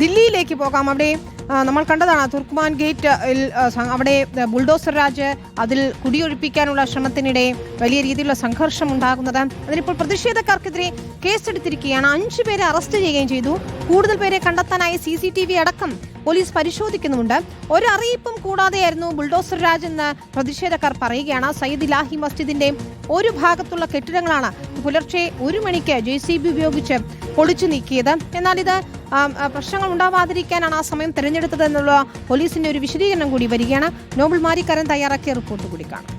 ദില്ലിയിലേക്ക് പോകാം. അവിടെ നമ്മൾ കണ്ടതാണ് തുർക്ക്മാൻ ഗേറ്റ് അവിടെ ബുൾഡോസർ രാജ് അതിൽ കുടിയൊഴിപ്പിക്കാനുള്ള ശ്രമത്തിനിടെ വലിയ രീതിയിലുള്ള സംഘർഷം ഉണ്ടാകുന്നത്. അതിനിപ്പോൾ പ്രതിഷേധക്കാർക്കെതിരെ കേസെടുത്തിരിക്കുകയാണ്. അഞ്ചു പേരെ അറസ്റ്റ് ചെയ്യുകയും ചെയ്തു. കൂടുതൽ പേരെ കണ്ടെത്താനായി സി സി ടി വി അടക്കം പോലീസ് പരിശോധിക്കുന്നുമുണ്ട്. ഒരറിയിപ്പും കൂടാതെയായിരുന്നു ബുൾഡോസർ രാജ് എന്ന് പ്രതിഷേധക്കാർ പറയുകയാണ്. സയ്യിദ് ഇലാഹി മസ്ജിദിന്റെ ഒരു ഭാഗത്തുള്ള കെട്ടിടങ്ങളാണ് പുലർച്ചെ ഒരു മണിക്ക് ജെ സി ബി ഉപയോഗിച്ച് പൊളിച്ചു നീക്കിയത്. എന്നാൽ ഇത് പ്രശ്നങ്ങൾ ഉണ്ടാവാതിരിക്കാനാണ് ആ സമയം തെരഞ്ഞെടുത്തത് എന്നുള്ള പോലീസിന്റെ ഒരു വിശദീകരണം കൂടി വരികയാണ്. നോബൽ മാരിക്കാരൻ തയ്യാറാക്കിയ റിപ്പോർട്ട് കൂടി കാണാം.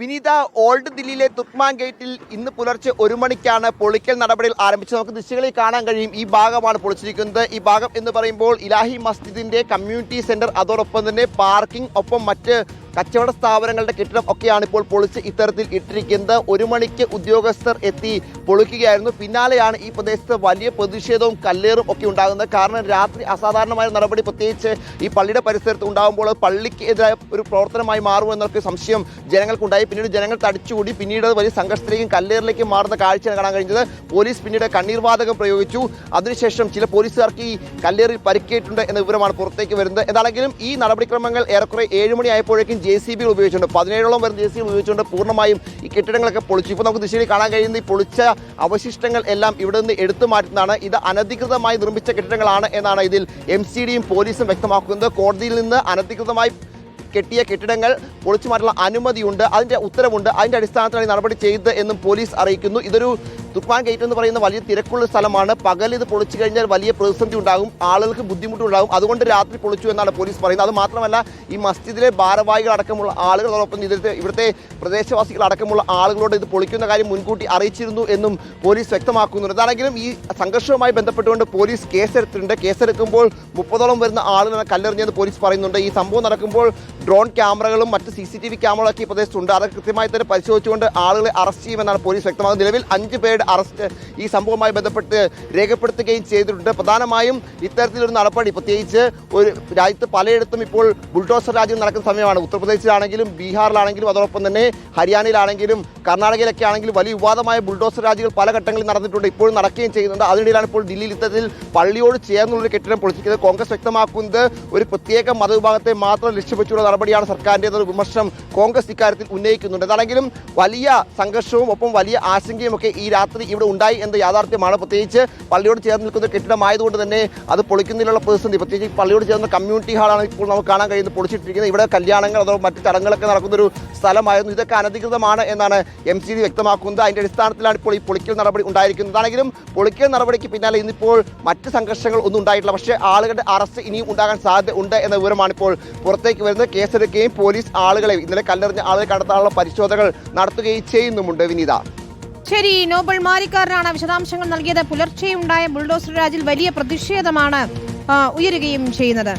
വിനീത ഓൾഡ് ദില്ലിയിലെ തുക്മാൻ ഗേറ്റിൽ ഇന്ന് പുലർച്ചെ ഒരു മണിക്കാണ് പൊളിക്കൽ നടപടികൾ ആരംഭിച്ചത്. നമുക്ക് ദൃശ്യങ്ങളിൽ കാണാൻ കഴിയും. ഈ ഭാഗമാണ് പൊളിച്ചിരിക്കുന്നത്. ഈ ഭാഗം എന്ന് പറയുമ്പോൾ ഇലാഹി മസ്ജിദിന്റെ കമ്മ്യൂണിറ്റി സെന്റർ. അതോടൊപ്പം തന്നെ പാർക്കിംഗ് ഒപ്പം മറ്റ് കച്ചവട സ്ഥാപനങ്ങളുടെ കെട്ടിടം ഒക്കെയാണ് ഇപ്പോൾ പൊളിച്ച് ഇത്തരത്തിൽ ഇട്ടിരിക്കുന്നത്. ഒരു മണിക്ക് ഉദ്യോഗസ്ഥർ എത്തി പൊളിക്കുകയായിരുന്നു. പിന്നാലെയാണ് ഈ പ്രദേശത്ത് വലിയ പ്രതിഷേധവും കല്ലേറും ഒക്കെ ഉണ്ടാകുന്നത്. കാരണം രാത്രി അസാധാരണമായ നടപടി പ്രത്യേകിച്ച് ഈ പള്ളിയുടെ പരിസരത്ത് ഉണ്ടാകുമ്പോൾ പള്ളിക്ക് എതിരായ ഒരു പ്രവർത്തനമായി മാറുമെന്നൊക്കെ സംശയം ജനങ്ങൾക്കുണ്ടായി. പിന്നീട് ജനങ്ങൾ തടിച്ചുകൂടി പിന്നീട് വലിയ സംഘർഷത്തിലേക്കും കല്ലേറിലേക്കും മാറുന്ന കാഴ്ചയാണ് കാണാൻ കഴിഞ്ഞത്. പോലീസ് പിന്നീട് കണ്ണീർവാതകം പ്രയോഗിച്ചു. അതിനുശേഷം ചില പോലീസുകാർക്ക് ഈ കല്ലേറിൽ പരിക്കേറ്റുണ്ട് എന്ന വിവരമാണ് പുറത്തേക്ക് വരുന്നത്. എന്താണെങ്കിലും ഈ നടപടിക്രമങ്ങൾ ഏറെക്കുറെ ഏഴ് മണി ആയപ്പോഴേക്കും ജെ സി ബികൾ ഉപയോഗിച്ചുകൊണ്ട് പതിനേഴോളം വരുന്ന ജെ സി ബി ഉപയോഗിച്ചുകൊണ്ട് പൂർണമായും ഈ കെട്ടിടങ്ങളൊക്കെ പൊളിച്ചു. ഇപ്പോൾ നമുക്ക് ദിശയിൽ കാണാൻ കഴിയുന്ന ഈ പൊളിച്ച അവശിഷ്ടങ്ങൾ എല്ലാം ഇവിടെ നിന്ന് എടുത്തു മാറ്റുന്നതാണ്. ഇത് അനധികൃതമായി നിർമ്മിച്ച കെട്ടിടങ്ങളാണ് എന്നാണ് ഇതിൽ എം സി ഡിയും പോലീസും വ്യക്തമാക്കുന്നത്. കോടതിയിൽ നിന്ന് അനധികൃതമായി കെട്ടിയ കെട്ടിടങ്ങൾ പൊളിച്ചു മാറ്റാനുള്ള അനുമതിയുണ്ട്. അതിന്റെ ഉത്തരവുണ്ട്. അതിന്റെ അടിസ്ഥാനത്തിലാണ് നടപടി ചെയ്തത് എന്നും പോലീസ് അറിയിക്കുന്നു. ഇതൊരു തുപ്പാൻ ഗേറ്റ് എന്ന് പറയുന്ന വലിയ തിരക്കുള്ള സ്ഥലമാണ്. പകൽ ഇത് പൊളിച്ചു കഴിഞ്ഞാൽ വലിയ പ്രതിസന്ധി ഉണ്ടാകും. ആളുകൾക്ക് ബുദ്ധിമുട്ടുണ്ടാകും. അതുകൊണ്ട് രാത്രി പൊളിച്ചു എന്നാണ് പോലീസ് പറയുന്നത്. അത് മാത്രമല്ല ഈ മസ്ജിദിലെ ഭാരവാഹികൾ അടക്കമുള്ള ആളുകളോടൊപ്പം ഇതിലത്തെ ഇവിടുത്തെ പ്രദേശവാസികൾ അടക്കമുള്ള ആളുകളോട് ഇത് പൊളിക്കുന്ന കാര്യം മുൻകൂട്ടി അറിയിച്ചിരുന്നു എന്നും പോലീസ് വ്യക്തമാക്കുന്നുണ്ട്. അതാണെങ്കിലും ഈ സംഘർഷവുമായി ബന്ധപ്പെട്ടുകൊണ്ട് പോലീസ് കേസെടുത്തിട്ടുണ്ട്. കേസെടുക്കുമ്പോൾ മുപ്പതോളം വരുന്ന ആളുകളാണ് കല്ലെറിഞ്ഞെന്ന് പോലീസ് പറയുന്നുണ്ട്. ഈ സംഭവം നടക്കുമ്പോൾ ഡ്രോൺ ക്യാമറകളും മറ്റ് സി സി ടി വി ക്യാമറകളൊക്കെ ഈ പ്രദേശത്തുണ്ട് അത് കൃത്യമായി തന്നെ പരിശോധിച്ചുകൊണ്ട് ആളുകളെ അറസ്റ്റ് ചെയ്യുമെന്നാണ് പോലീസ് വ്യക്തമാക്കുന്നത്. നിലവിൽ അഞ്ച് പേരുടെ അറസ്റ്റ് ഈ സംഭവവുമായി ബന്ധപ്പെട്ട് രേഖപ്പെടുത്തുകയും ചെയ്തിട്ടുണ്ട്. പ്രധാനമായും ഇത്തരത്തിലൊരു നടപടി പ്രത്യേകിച്ച് ഒരു രാജ്യത്ത് പലയിടത്തും ഇപ്പോൾ ബുൾഡോസർ രാജ്യം നടക്കുന്ന സമയമാണ്. ഉത്തർപ്രദേശിലാണെങ്കിലും ബീഹാറിലാണെങ്കിലും അതോടൊപ്പം തന്നെ ഹരിയാനയിലാണെങ്കിലും കർണാടകയിലൊക്കെ ആണെങ്കിലും വലിയ വിവാദമായ ബുൾഡോസർ രാജ്യങ്ങൾ പല ഘട്ടങ്ങളിൽ നടന്നിട്ടുണ്ട്. ഇപ്പോഴും നടക്കുകയും ചെയ്യുന്നുണ്ട്. അതിനിടയിലാണ് ഇപ്പോൾ ദില്ലിയിൽ ഇത്തരത്തിൽ പള്ളിയോട് ചേർന്നുള്ളൊരു കെട്ടിടം പൊളിച്ചിരിക്കുന്നത്. കോൺഗ്രസ് വ്യക്തമാക്കുന്നത് ഒരു പ്രത്യേക മതവിഭാഗത്തെ മാത്രം ലക്ഷ്യവെച്ചുള്ള നടപടിയാണ് സർക്കാരിന്റെ വിമർശനം കോൺഗ്രസ് ഇക്കാര്യത്തിൽ ഉന്നയിക്കുന്നുണ്ട്. എന്താണെങ്കിലും വലിയ സംഘർഷവും ഒപ്പം വലിയ ആശങ്കയും ഒക്കെ ഈ രാത്രി ഇവിടെ ഉണ്ടായി എന്ന യാഥാർത്ഥ്യമാണ്. പ്രത്യേകിച്ച് പള്ളിയോട് ചേർന്ന് നിൽക്കുന്ന കെട്ടിടമായതുകൊണ്ട് തന്നെ അത് പൊളിക്കുന്നതിലുള്ള പ്രതിസന്ധി പ്രത്യേകിച്ച് പള്ളിയോട് ചേർന്ന കമ്മ്യൂണിറ്റി ഹാളാണ് ഇപ്പോൾ നമുക്ക് കാണാൻ കഴിയുന്നത്. പൊളിച്ചിട്ടിരിക്കുന്നത്. ഇവിടെ കല്യാണങ്ങൾ അതോ മറ്റ് ചടങ്ങുകളൊക്കെ നടക്കുന്നൊരു സ്ഥലമായിരുന്നു. ഇതൊക്കെ അനധികൃതമാണ് എന്നാണ് എം സി ഡി വ്യക്തമാക്കുന്നത്. അതിന്റെ അടിസ്ഥാനത്തിലാണ് ഇപ്പോൾ ഈ പൊളിക്കൽ നടപടി ഉണ്ടായിരിക്കുന്നത്. ആണെങ്കിലും പൊളിക്കൽ നടപടിക്ക് പിന്നാലെ ഇന്നിപ്പോൾ മറ്റ് സംഘർഷങ്ങൾ ഒന്നും ഉണ്ടായിട്ടില്ല. പക്ഷേ ആളുകളുടെ അറസ്റ്റ് ഇനിയും ഉണ്ടാകാൻ സാധ്യത ഉണ്ട് എന്ന വിവരമാണ് ഇപ്പോൾ പുറത്തേക്ക് വരുന്നത്. കേസെടുക്കുകയും പോലീസ് ആളുകളെ ഇന്നലെ കല്ലെറിഞ്ഞ ആളുകളെ കണ്ടെത്താനുള്ള പരിശോധനകൾ നടത്തുകയും ചെയ്യുന്നുമുണ്ട് വിനീത. ശരി നോബൽ മാരിക്കാരനാണ് വിശദാംശങ്ങൾ നൽകിയത്. പുലർച്ചെയുണ്ടായ ബുൾഡോസർ രാജിൽ വലിയ പ്രതിഷേധമാണ് ഉയരുകയും ചെയ്യുന്നത്.